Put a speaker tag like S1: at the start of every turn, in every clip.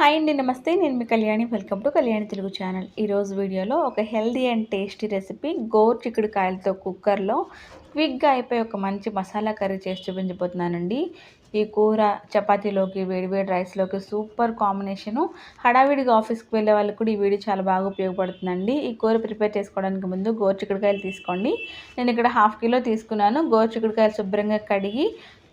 S1: Hi అండి నమస్తే. నేను మీ Kalyani. Welcome to Kalyani Telugu channel. ఈరోజు వీడియోలో ఒక హెల్దీ అండ్ టేస్టీ రెసిపీ గోర్ చిక్కుడుకాయలతో కుక్కర్లో క్విక్గా అయిపోయి ఒక మంచి మసాలా కర్రీ చేసి చూపించబోతున్నానండి. ఈ కూర చపాతీలోకి వేడివేడి రైస్లోకి సూపర్ కాంబినేషను. హడావిడిగా ఆఫీస్కి వెళ్ళే వాళ్ళకి కూడా ఈ వీడియో చాలా బాగా ఉపయోగపడుతుందండి. ఈ కూర ప్రిపేర్ చేసుకోవడానికి ముందు గోరు చిక్కుడుకాయలు తీసుకోండి. నేను ఇక్కడ హాఫ్ కిలో తీసుకున్నాను. గోరు చిక్కుడుకాయలు శుభ్రంగా కడిగి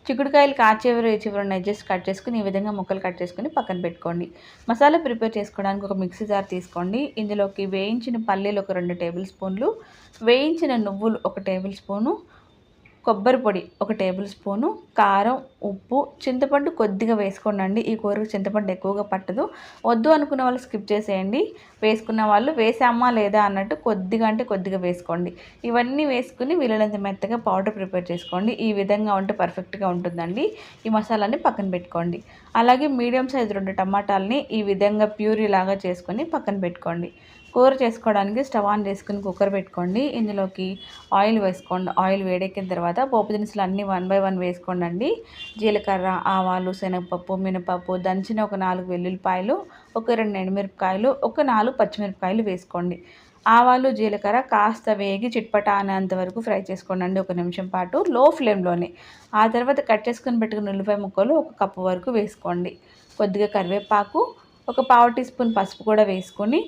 S1: చిక్కుడుకాయలు కాచేవరు చివరి ఎడ్జెస్ కట్ చేసుకుని ఈ విధంగా ముక్కలు కట్ చేసుకుని పక్కన పెట్టుకోండి. మసాలా ప్రిపేర్ చేసుకోవడానికి ఒక మిక్సీ జార్ తీసుకోండి. ఇందులోకి వేయించిన పల్లీలు ఒక రెండు టేబుల్ స్పూన్లు వేయించిన నువ్వులు ఒక టేబుల్ స్పూను కొబ్బరి పొడి ఒక టేబుల్ స్పూను కారం ఉప్పు చింతపండు కొద్దిగా వేసుకోండి ఈ కూరకు చింతపండు ఎక్కువగా పట్టదు. వద్దు అనుకున్న వాళ్ళు స్కిప్ చేసేయండి. వేసుకున్న వాళ్ళు వేసామా లేదా అన్నట్టు కొద్దిగా అంటే కొద్దిగా వేసుకోండి. ఇవన్నీ వేసుకుని వీలైనంత మెత్తగా పౌడర్ ప్రిపేర్ చేసుకోండి. ఈ విధంగా ఉంటే పర్ఫెక్ట్గా ఉంటుందండి. ఈ మసాలాని పక్కన పెట్టుకోండి. అలాగే మీడియం సైజు రెండు టమాటాలని ఈ విధంగా ప్యూరీ లాగా చేసుకొని పక్కన పెట్టుకోండి. కూర చేసుకోవడానికి స్టవ్ ఆన్ చేసుకుని కుక్కర్ పెట్టుకోండి. ఇందులోకి ఆయిల్ వేసుకోండి. ఆయిల్ వేడెక్కిన తర్వాత పోపు దినుసులు అన్నీ వన్ బై వన్ వేసుకోండి జీలకర్ర ఆవాలు శనగపప్పు మినపప్పు దంచిన ఒక నాలుగు వెల్లుల్లిపాయలు ఒక రెండు ఎండుమిరపకాయలు ఒక నాలుగు పచ్చిమిరపకాయలు వేసుకోండి. ఆవాలు జీలకర్ర కాస్త వేగి చిట్పట అనేంత వరకు ఫ్రై చేసుకోండి. ఒక నిమిషం పాటు లో ఫ్లేమ్లోనే. ఆ తర్వాత కట్ చేసుకుని పెట్టుకున్న ఉల్లిపాయ ముక్కలు ఒక కప్పు వరకు వేసుకోండి. కొద్దిగా కరివేపాకు ఒక పావు టీ స్పూన్ పసుపు కూడా వేసుకొని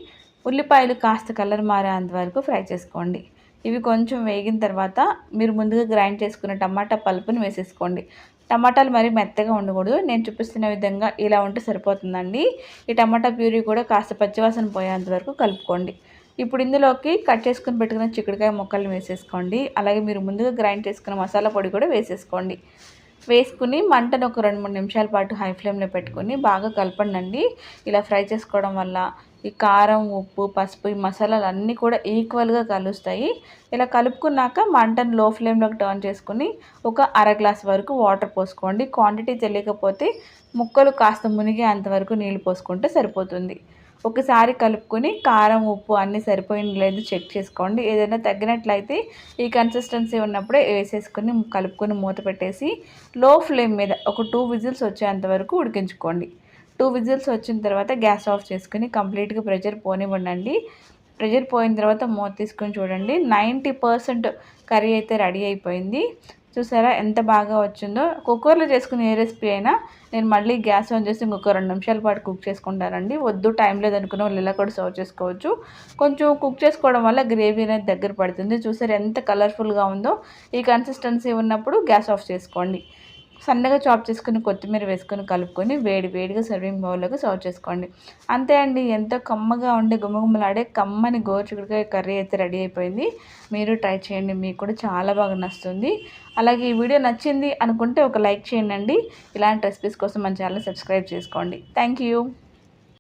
S1: ఉల్లిపాయలు కాస్త కలర్ మారేంత వరకు ఫ్రై చేసుకోండి. ఇవి కొంచెం వేగిన తర్వాత మీరు ముందుగా గ్రైండ్ చేసుకున్న టమాటా పలుపుని వేసేసుకోండి. టమాటాలు మరీ మెత్తగా ఉండకూడదు. నేను చూపిస్తున్న విధంగా ఇలా ఉంటే సరిపోతుందండి. ఈ టమాటా ప్యూరీ కూడా కాస్త పచ్చివాసన పోయేంత వరకు కలుపుకోండి. ఇప్పుడు ఇందులోకి కట్ చేసుకుని పెట్టుకున్న చిక్కుడుకాయ ముక్కలు వేసేసుకోండి. అలాగే మీరు ముందుగా గ్రైండ్ చేసుకున్న మసాలా పొడి కూడా వేసేసుకోండి. వేసుకుని మంటను ఒక రెండు మూడు నిమిషాల పాటు హై ఫ్లేమ్లో పెట్టుకొని బాగా కలపండి ఇలా ఫ్రై చేసుకోవడం వల్ల ఈ కారం ఉప్పు పసుపు ఈ మసాలాలు అన్నీ కూడా ఈక్వల్గా కలుస్తాయి. ఇలా కలుపుకున్నాక మంటను లో ఫ్లేమ్లోకి టర్న్ చేసుకుని ఒక అర గ్లాస్ వరకు వాటర్ పోసుకోండి. క్వాంటిటీ తెలియకపోతే ముక్కలు కాస్త మునిగే అంతవరకు నీళ్ళు పోసుకుంటే సరిపోతుంది. ఒకసారి కలుపుకొని కారం ఉప్పు అన్నీ సరిపోయిన లేదు చెక్ చేసుకోండి. ఏదైనా తగ్గినట్లయితే ఈ కన్సిస్టెన్సీ ఉన్నప్పుడే వేసేసుకొని కలుపుకొని మూత పెట్టేసి లో ఫ్లేమ్ మీద ఒక టూ విజిల్స్ వచ్చేంత వరకు ఉడికించుకోండి. టూ విజిల్స్ వచ్చిన తర్వాత గ్యాస్ ఆఫ్ చేసుకుని కంప్లీట్గా ప్రెషర్ పోనివ్వండి ప్రెషర్ పోయిన తర్వాత మూత తీసుకొని చూడండి. నైంటీ పర్సెంట్ కర్రీ అయితే రెడీ అయిపోయింది. చూసారా ఎంత బాగా వచ్చిందో? కుక్కర్లో చేసుకునే ఏ రెసిపీ అయినా నేను మళ్ళీ గ్యాస్ ఆన్ చేసి ఇంకొక రెండు నిమిషాల పాటు కుక్ చేసుకుంటానండి. వద్దు టైం లేదనుకున్న వాళ్ళు ఇలా కూడా సర్వ్ చేసుకోవచ్చు. కొంచెం కుక్ చేసుకోవడం వల్ల గ్రేవీ అనేది దగ్గర పడుతుంది. చూసారు ఎంత కలర్ఫుల్గా ఉందో? ఈ కన్సిస్టెన్సీ ఉన్నప్పుడు గ్యాస్ ఆఫ్ చేసుకోండి. సన్నగా చాప్ చేసుకుని కొత్తిమీర వేసుకొని కలుపుకొని వేడి వేడిగా సర్వింగ్ బౌల్లోకి సర్వ్ చేసుకోండి. అంతే అండి ఎంతో కమ్మగా ఉండే గుమ్మగుమ్మలాడే కమ్మని గోరుచిక్కుడుకాయ కర్రీ అయితే రెడీ అయిపోయింది. మీరు ట్రై చేయండి మీకు కూడా చాలా బాగా నచ్చుతుంది. అలాగే ఈ వీడియో నచ్చింది అనుకుంటే ఒక లైక్ చేయండి. ఇలాంటి రెసిపీస్ కోసం మన ఛానల్ సబ్స్క్రైబ్ చేసుకోండి. థ్యాంక్